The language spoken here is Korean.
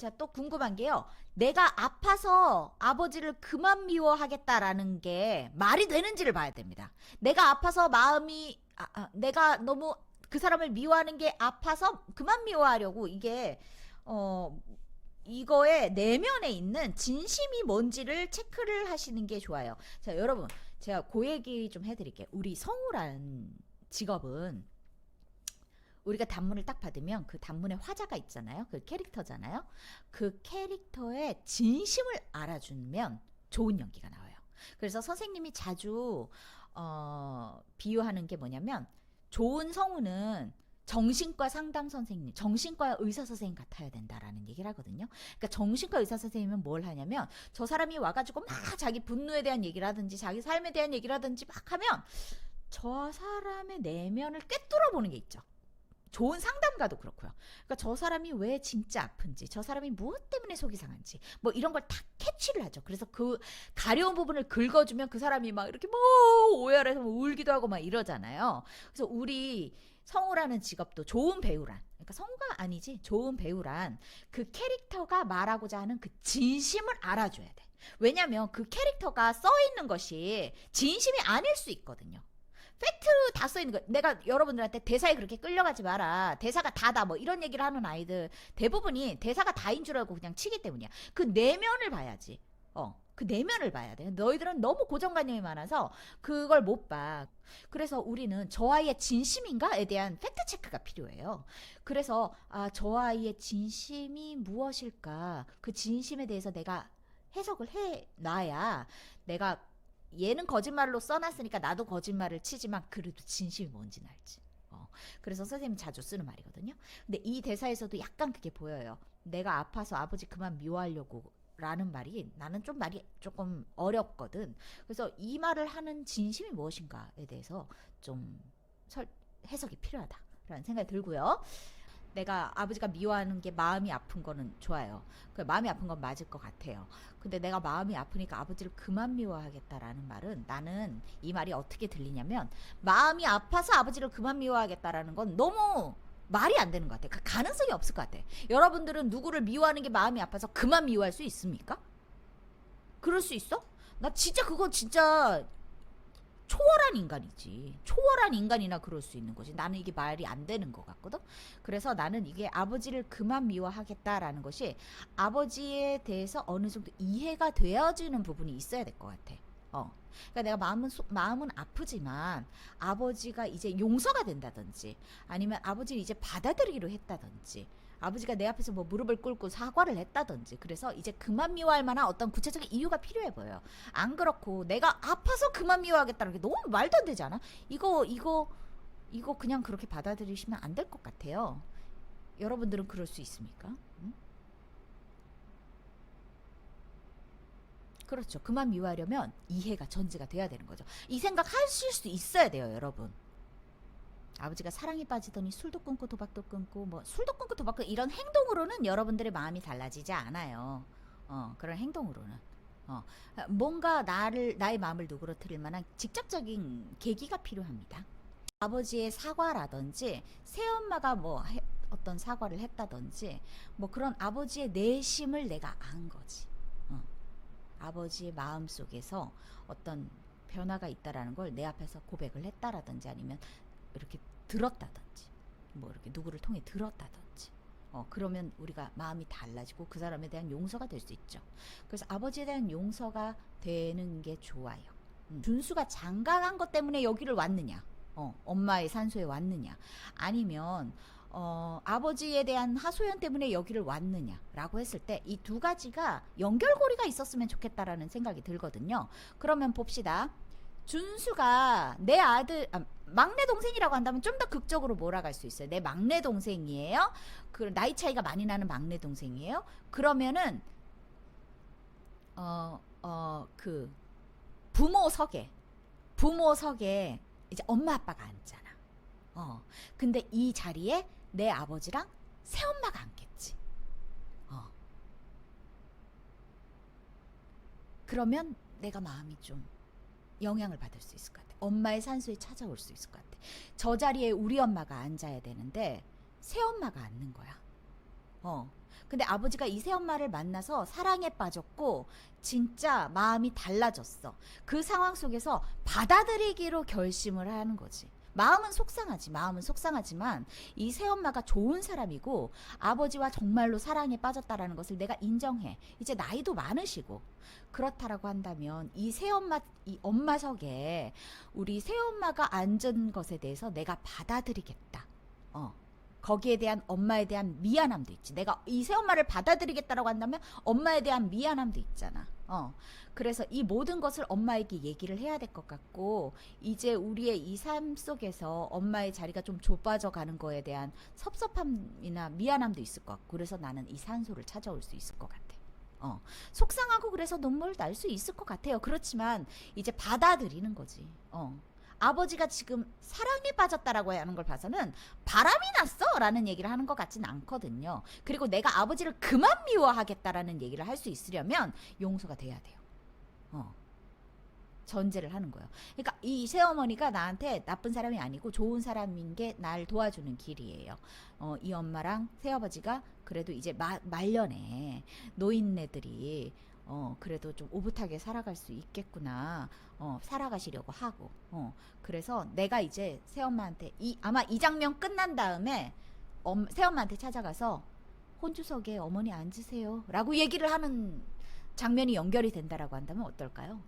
자, 또 궁금한 게요. 내가 아파서 아버지를 그만 미워하겠다라는 게 말이 되는지를 봐야 됩니다. 내가 아파서 마음이 아, 아, 내가 너무 그 사람을 미워하는 게 아파서 그만 미워하려고 이게 어 이거의 내면에 있는 진심이 뭔지를 체크를 하시는 게 좋아요. 자, 여러분, 제가 그 얘기 좀 해드릴게요. 우리 성우란 직업은 우리가 단문을 딱 받으면 그 단문에 화자가 있잖아요. 그 캐릭터잖아요. 그 캐릭터의 진심을 알아주면 좋은 연기가 나와요. 그래서 선생님이 자주 어, 비유하는 게 뭐냐면 좋은 성우는 정신과 상담 선생님, 정신과 의사 선생님 같아야 된다라는 얘기를 하거든요. 그러니까 정신과 의사 선생님은 뭘 하냐면 저 사람이 와가지고 막 자기 분노에 대한 얘기를 하든지 자기 삶에 대한 얘기를 하든지 막 하면 저 사람의 내면을 꿰뚫어 보는 게 있죠. 좋은 상담가도 그렇고요. 그러니까 저 사람이 왜 진짜 아픈지, 저 사람이 무엇 때문에 속이 상한지, 뭐 이런 걸 다 캐치를 하죠. 그래서 그 가려운 부분을 긁어주면 그 사람이 막 이렇게 뭐 오열해서 뭐 울기도 하고 막 이러잖아요. 그래서 우리 성우라는 직업도 좋은 배우란, 그러니까 성우가 아니지, 좋은 배우란 그 캐릭터가 말하고자 하는 그 진심을 알아줘야 돼. 왜냐면 그 캐릭터가 써 있는 것이 진심이 아닐 수 있거든요. 팩트 다써 있는 거. 내가 여러분들한테 대사에 그렇게 끌려가지 마라. 대사가 다다. 뭐 이런 얘기를 하는 아이들 대부분이 대사가 다인 줄 알고 그냥 치기 때문이야. 그 내면을 봐야지. 어. 그 내면을 봐야 돼. 너희들은 너무 고정관념이 많아서 그걸 못 봐. 그래서 우리는 저 아이의 진심인가에 대한 팩트 체크가 필요해요. 그래서 아, 저 아이의 진심이 무엇일까? 그 진심에 대해서 내가 해석을 해 놔야 내가 얘는 거짓말로 써놨으니까 나도 거짓말을 치지만 그래도 진심이 뭔지는 알지. 어. 그래서 선생님 자주 쓰는 말이거든요. 근데 이 대사에서도 약간 그게 보여요. 내가 아파서 아버지 그만 미워하려고 라는 말이 나는 좀 말이 조금 어렵거든. 그래서 이 말을 하는 진심이 무엇인가에 대해서 좀 설, 해석이 필요하다라는 생각이 들고요. 내가 아버지가 미워하는 게 마음이 아픈 거는 좋아요. 그 마음이 아픈 건 맞을 것 같아요. 근데 내가 마음이 아프니까 아버지를 그만 미워하겠다라는 말은 나는 이 말이 어떻게 들리냐면 마음이 아파서 아버지를 그만 미워하겠다라는 건 너무 말이 안 되는 것 같아. 그 가능성이 없을 것 같아. 여러분들은 누구를 미워하는 게 마음이 아파서 그만 미워할 수 있습니까? 그럴 수 있어? 나 진짜 그거 진짜 초월한 인간이지. 초월한 인간이나 그럴 수 있는 거지. 나는 이게 말이 안 되는 것 같거든. 그래서 나는 이게 아버지를 그만 미워하겠다라는 것이 아버지에 대해서 어느 정도 이해가 되어지는 부분이 있어야 될 것 같아. 어. 그러니까 내가 마음은 소- 마음은 아프지만 아버지가 이제 용서가 된다든지 아니면 아버지를 이제 받아들이기로 했다든지 아버지가 내 앞에서 뭐 무릎을 꿇고 사과를 했다든지 그래서 이제 그만 미워할 만한 어떤 구체적인 이유가 필요해 보여요. 안 그렇고 내가 아파서 그만 미워하겠다는 게 너무 말도 안 되지 않아? 이거 이거 이거 그냥 그렇게 받아들이시면 안 될 것 같아요. 여러분들은 그럴 수 있습니까? 응? 그렇죠. 그만 미워하려면 이해가 전제가 돼야 되는 거죠. 이 생각 하실 수 있어야 돼요, 여러분. 아버지가 사랑에 빠지더니 술도 끊고 도박도 끊고 뭐 술도 끊고 도박도 이런 행동으로는 여러분들의 마음이 달라지지 않아요. 어, 그런 행동으로는. 어, 뭔가 나를 나의 마음을 누그러뜨릴 만한 직접적인 계기가 필요합니다. 아버지의 사과라든지 새엄마가 뭐 해- 어떤 사과를 했다든지 뭐 그런 아버지의 내심을 내가 안 거지. 어. 아버지의 마음 속에서 어떤 변화가 있다라는 걸 내 앞에서 고백을 했다라든지 아니면 이렇게 들었다든지 뭐 이렇게 누구를 통해 들었다든지 어 그러면 우리가 마음이 달라지고 그 사람에 대한 용서가 될 수 있죠. 그래서 아버지에 대한 용서가 되는 게 좋아요. 음. 준수가 장가간 것 때문에 여기를 왔느냐? 어 엄마의 산소에 왔느냐? 아니면 어, 아버지에 대한 하소연 때문에 여기를 왔느냐라고 했을 때 이 두 가지가 연결고리가 있었으면 좋겠다라는 생각이 들거든요. 그러면 봅시다. 준수가 내 아들 아, 막내 동생이라고 한다면 좀 더 극적으로 몰아갈 수 있어요. 내 막내 동생이에요. 그 나이 차이가 많이 나는 막내 동생이에요. 그러면은 어 어 그 부모 석에 부모 석에 이제 엄마 아빠가 앉잖아. 어. 근데 이 자리에 내 아버지랑 새엄마가 앉겠지. 어. 그러면 내가 마음이 좀 영향을 받을 수 있을 것 같아. 엄마의 산소에 찾아올 수 있을 것 같아. 저 자리에 우리 엄마가 앉아야 되는데 새 엄마가 앉는 거야. 어. 근데 아버지가 이 새 엄마를 만나서 사랑에 빠졌고 진짜 마음이 달라졌어. 그 상황 속에서 받아들이기로 결심을 하는 거지. 마음은 속상하지, 마음은 속상하지만 이 새엄마가 좋은 사람이고 아버지와 정말로 사랑에 빠졌다라는 것을 내가 인정해. 이제 나이도 많으시고 그렇다라고 한다면 이 새엄마, 이 엄마석에 우리 새엄마가 앉은 것에 대해서 내가 받아들이겠다. 어. 거기에 대한 엄마에 대한 미안함도 있지. 내가 이 새엄마를 받아들이겠다라고 한다면 엄마에 대한 미안함도 있잖아. 어. 그래서 이 모든 것을 엄마에게 얘기를 해야 될 것 같고 이제 우리의 이 삶 속에서 엄마의 자리가 좀 좁아져 가는 거에 대한 섭섭함이나 미안함도 있을 것 같고 그래서 나는 이 산소를 찾아올 수 있을 것 같아. 어. 속상하고 그래서 눈물 날 수 있을 것 같아요. 그렇지만 이제 받아들이는 거지. 어. 아버지가 지금 사랑에 빠졌다라고 하는 걸 봐서는 바람이 났어라는 얘기를 하는 것 같진 않거든요. 그리고 내가 아버지를 그만 미워하겠다라는 얘기를 할 수 있으려면 용서가 돼야 돼요. 어. 전제를 하는 거예요. 그러니까 이 새어머니가 나한테 나쁜 사람이 아니고 좋은 사람인 게 날 도와주는 길이에요. 어, 이 엄마랑 새아버지가 그래도 이제 마, 말년에 노인네들이 어, 그래도 좀 오붓하게 살아갈 수 있겠구나. 어, 살아가시려고 하고. 어, 그래서 내가 이제 새엄마한테 이 아마 이 장면 끝난 다음에 엄, 새엄마한테 찾아가서 혼주석에 어머니 앉으세요 라고 얘기를 하는 장면이 연결이 된다라고 한다면 어떨까요?